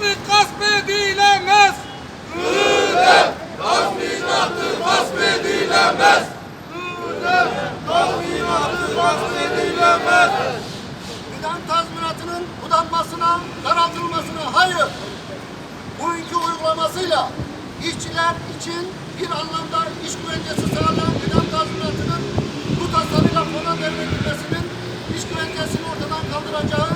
tazminatı gasp edilemez. Gıdan tazminatının budanmasına, daraltılmasına hayır. Bugünkü uygulamasıyla işçiler için bir anlamda iş güvencesi sağlayan gıdan tazminatının bu tasarıyla fona devredilmesinin iş güvencesini ortadan kaldıracağı,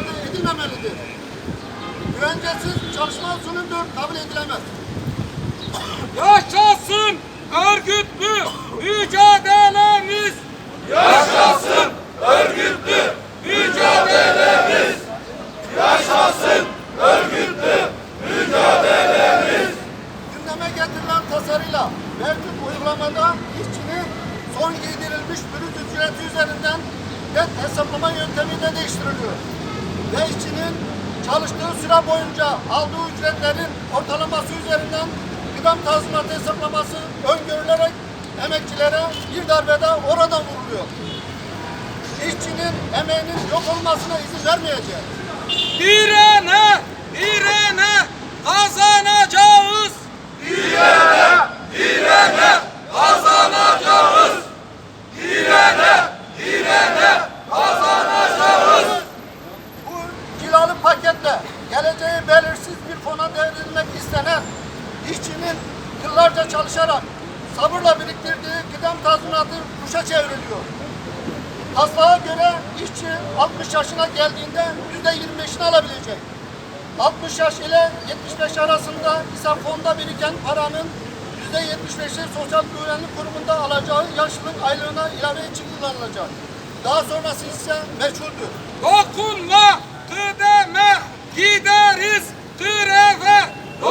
ardı edilmemelidir. Güvencesiz çalışma usulündür, kabul edilemez. Yaşasın örgütlü mücadelemiz. Yaşasın örgütlü mücadelemiz. Yaşasın örgütlü mücadelemiz. Gündeme getirilen tasarıyla mevcut uygulamada işçinin son giydirilmiş brüt ücreti üzerinden net hesaplama yöntemi de değiştiriliyor. Ve işçinin çalıştığı süre boyunca aldığı ücretlerin ortalaması üzerinden gıdam tazminatı hesaplaması öngörülerek emekçilere bir darbede oradan vuruluyor. İşçinin emeğinin yok olmasına izin vermeyeceğiz. Direne, direne belirsiz bir fona devredilmek istenen işçinin yıllarca çalışarak sabırla biriktirdiği kıdem tazminatı kuşa çevriliyor. Taslağa göre işçi 60 yaşına geldiğinde yüzde 25'ini alabilecek. 60 yaş ile 75 arasında ise fonda biriken paranın yüzde 75'i sosyal güvenlik kurumunda alacağı yaşlılık aylığına ilave için kullanılacak. Daha sonrası ise meçhuldür. Dokunma kıdeme greve.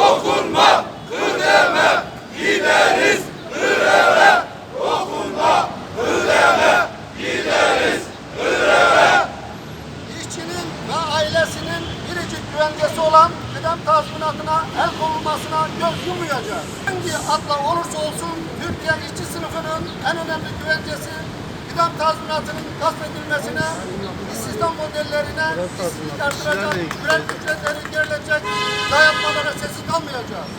Dokunma kıdeme gideriz greve. Dokunma kıdeme gideriz greve. İşçinin ve ailesinin biricik güvencesi olan kıdem tazminatına el konulmasına göz yummayacağız. Hangi adla olursa olsun Türkiye işçi sınıfının en önemli güvencesi kıdem tazminatının gasp edilmesine, istihdam modellerine, işsizlik artıracak, ücret ücretleri gerilecek, job.